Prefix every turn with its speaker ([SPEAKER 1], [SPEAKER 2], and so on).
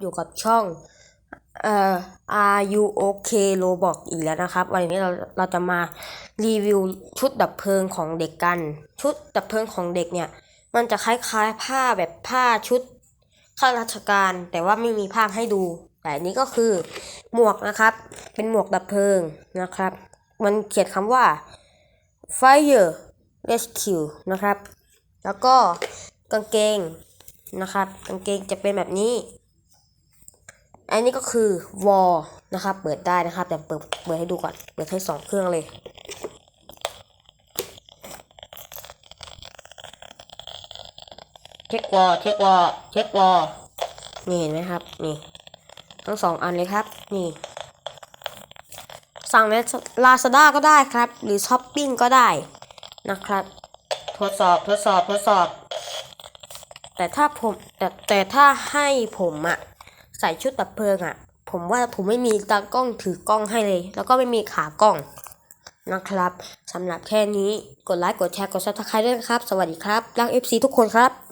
[SPEAKER 1] อยู่กับช่องเอ่อ Are you okay Roblox อีกแล้วนะครับ วันนี้เราเราจะมารีวิวชุดดับเพลิงของเด็กกัน ชุดดับเพลิงของเด็กเนี่ย มันจะคล้ายๆผ้าแบบผ้าชุดข้าราชการแต่ว่าไม่มีภาพให้ดู แต่อันนี้ก็คือหมวกนะครับ เป็นหมวกดับเพลิงนะครับ มันเขียนคำว่า fire rescue นะครับ แล้วก็กางเกงนะครับ กางเกงจะเป็นแบบนี้ อันนี้ก็คือวอลนะครับ เปิดได้นะครับ แต่เปิดเปิดให้ดูก่อน เปิดให้สองเครื่องเลย เช็ควอลเช็ควอลเช็ควอลนี่เห็นไหมครับ นี่ ทั้งสองอันเลยครับ นี่ สั่งในลาซาด้าก็ได้ครับ หรือช้อปปิ้งก็ได้นะครับ ทดสอบ ทดสอบ ทดสอบ แต่ถ้าผมแต่แต่ถ้าให้ผมอะ ใส่ชุดดับเพลิงอะผมว่าผมไม่มีตากล้องถือกล้องให้เลย แล้วก็ไม่มีขากล้องนะครับสำหรับแค่นี้กดไลค์กดแชร์กดซับสไครต์ด้วยนะครับ สวัสดีครับรัก FC ทุกคนครับ